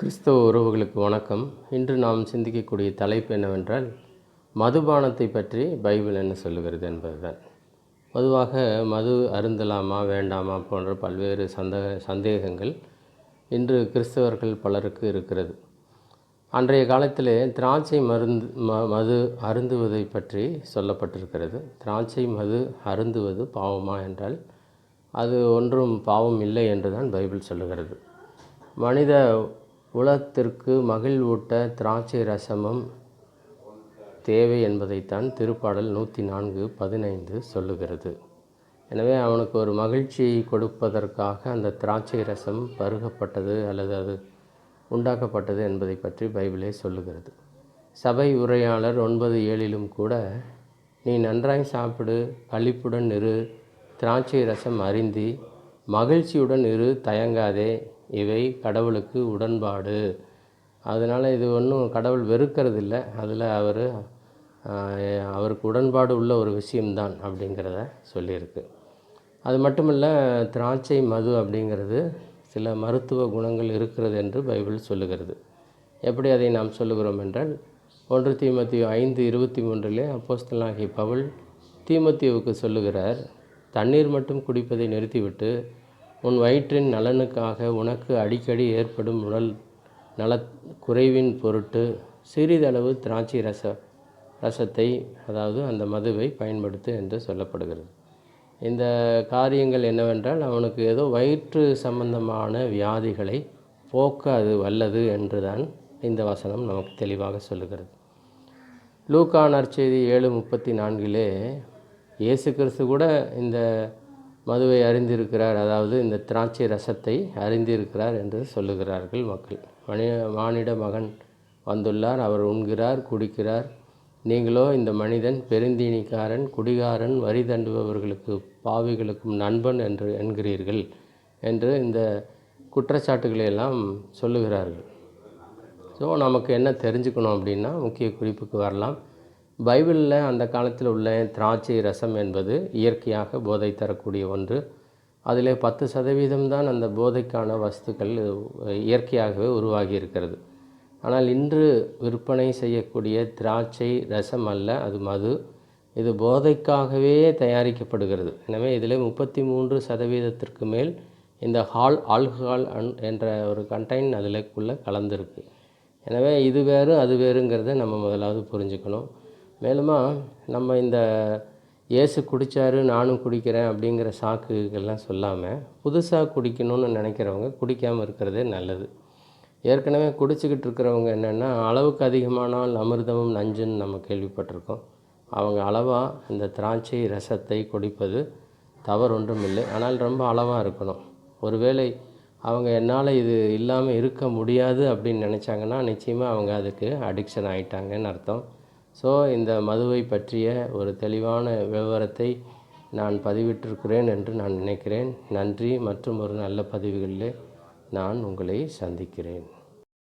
கிறிஸ்தவ உறவுகளுக்கு வணக்கம். இன்று நாம் சிந்திக்கக்கூடிய தலைப்பு என்னவென்றால் மதுபானத்தை பற்றி பைபிள் என்ன சொல்லுகிறது என்பதுதான். பொதுவாக மது அருந்தலாமா வேண்டாமா போன்ற பல்வேறு சந்த சந்தேகங்கள் இன்று கிறிஸ்தவர்கள் பலருக்கு இருக்கிறது. அன்றைய காலத்தில் திராட்சை மருந்து ம மது அருந்துவதை பற்றி சொல்லப்பட்டிருக்கிறது. திராட்சை மது அருந்துவது பாவமா என்றால் அது ஒன்றும் பாவம் இல்லை என்று தான் பைபிள் சொல்லுகிறது. மனித உலகத்திற்கு மகிழ்வூட்ட திராட்சை ரசமும் தேவை என்பதைத்தான் திருப்பாடல் நூற்றி நான்கு பதினைந்து சொல்லுகிறது. எனவே அவனுக்கு ஒரு மகிழ்ச்சியை கொடுப்பதற்காக அந்த திராட்சை ரசம் பருகப்பட்டது அல்லது அது உண்டாக்கப்பட்டது என்பதை பற்றி பைபிளே சொல்லுகிறது. சபை உரையாளர் ஒன்பது ஏழிலும் கூட நீ நன்றாய் சாப்பிடு களிப்புடன் இரு திராட்சை ரசம் அருந்தி மகிழ்ச்சியுடன் இரு தயங்காதே. இவை கடவுளுக்கு உடன்பாடு. அதனால் இது ஒன்றும் கடவுள் வெறுக்கிறது இல்லை அதில் அவர் அவருக்கு உடன்பாடு உள்ள ஒரு விஷயம்தான் அப்படிங்கிறத சொல்லியிருக்கு. அது மட்டும் இல்லை திராட்சை மது அப்படிங்கிறது சில மருத்துவ குணங்கள் இருக்கிறது என்று பைபிள் சொல்லுகிறது. எப்படி அதை நாம் சொல்லுகிறோம் என்றால் ஒன்று தீமத்தி ஐந்து இருபத்தி மூன்றிலே அப்போஸ்தலாகிய பவுல் தீமத்தியுவுக்கு சொல்லுகிறார் தண்ணீர் மட்டும் குடிப்பதை நிறுத்திவிட்டு உன் வயிற்றின் நலனுக்காக உனக்கு அடிக்கடி ஏற்படும் உடல் நல குறைவின் பொருட்டு சிறிதளவு திராட்சை ரச ரசத்தை அதாவது அந்த மதுவை பயன்படுத்து என்று சொல்லப்படுகிறது. இந்த காரியங்கள் என்னவென்றால் அவனுக்கு ஏதோ வயிற்று சம்பந்தமான வியாதிகளை போக்க அது வல்லது என்று தான் இந்த வசனம் நமக்கு தெளிவாக சொல்லுகிறது. லூக்கா நற்செய்தி ஏழு முப்பத்தி நான்கிலே இயேசு கிறிஸ்து கூட இந்த மதுவை அறிந்திருக்கிறார். அதாவது இந்த திராட்சை ரசத்தை அறிந்திருக்கிறார் என்று சொல்லுகிறார்கள் மக்கள். மனி மானிட மகன் வந்துள்ளார். அவர் உண்கிறார் குடிக்கிறார். நீங்களோ இந்த மனிதன் பெருந்தீனிக்காரன் குடிகாரன் வரி தண்டுபவர்களுக்கு பாவிகளுக்கும் நண்பன் என்று என்கிறீர்கள் என்று இந்த குற்றச்சாட்டுகளை எல்லாம் சொல்லுகிறார்கள். ஸோ நமக்கு என்ன தெரிஞ்சுக்கணும் அப்படின்னா முக்கிய குறிப்புக்கு வரலாம். பைபிளில் அந்த காலத்தில் உள்ள திராட்சை ரசம் என்பது இயற்கையாக போதை தரக்கூடிய ஒன்று. அதில் பத்து சதவீதம் தான் அந்த போதைக்கான வஸ்துக்கள் இயற்கையாகவே உருவாகி இருக்கிறது ஆனால் இன்று விற்பனை செய்யக்கூடிய திராட்சை ரசம் அல்ல அது மது. இது போதைக்காகவே தயாரிக்கப்படுகிறது. எனவே இதில் முப்பத்தி மூன்று சதவீதத்திற்கு மேல் இந்த ஹால் ஆல்கஹால் என்ற ஒரு கண்டைன் அதிலக்குள்ளே கலந்துருக்கு. எனவே இது வேறு அது வேறுங்கிறத நம்ம முதலாவது புரிஞ்சுக்கணும். மேலுமா நம்ம இந்த ஏசு குடித்தாரு நானும் குடிக்கிறேன் அப்படிங்கிற சாக்குகள்லாம் சொல்லாமல் புதுசாக குடிக்கணும்னு நினைக்கிறவங்க குடிக்காமல் இருக்கிறதே நல்லது. ஏற்கனவே குடிச்சிக்கிட்டு இருக்கிறவங்க என்னென்னா அளவுக்கு அதிகமானால் அமிர்தமும் நஞ்சுன்னு நம்ம கேள்விப்பட்டிருக்கோம். அவங்க அளவாக இந்த திராட்சை ரசத்தை குடிப்பது தவறு ஒன்றும் இல்லை. ஆனால் ரொம்ப அளவாக இருக்கணும். ஒருவேளை அவங்க என்னால் இது இல்லாமல் இருக்க முடியாது அப்படின்னு நினச்சாங்கன்னா நிச்சயமாக அவங்க அதுக்கு அடிக்ஷன் ஆகிட்டாங்கன்னு அர்த்தம். ஸோ இந்த மதுவை பற்றிய ஒரு தெளிவான விவரத்தை நான் பதிவிட்டிருக்கிறேன் என்று நான் நினைக்கிறேன். நன்றி மற்றும் ஒரு நல்ல பதிவுகளில் நான் உங்களை சந்திக்கிறேன்.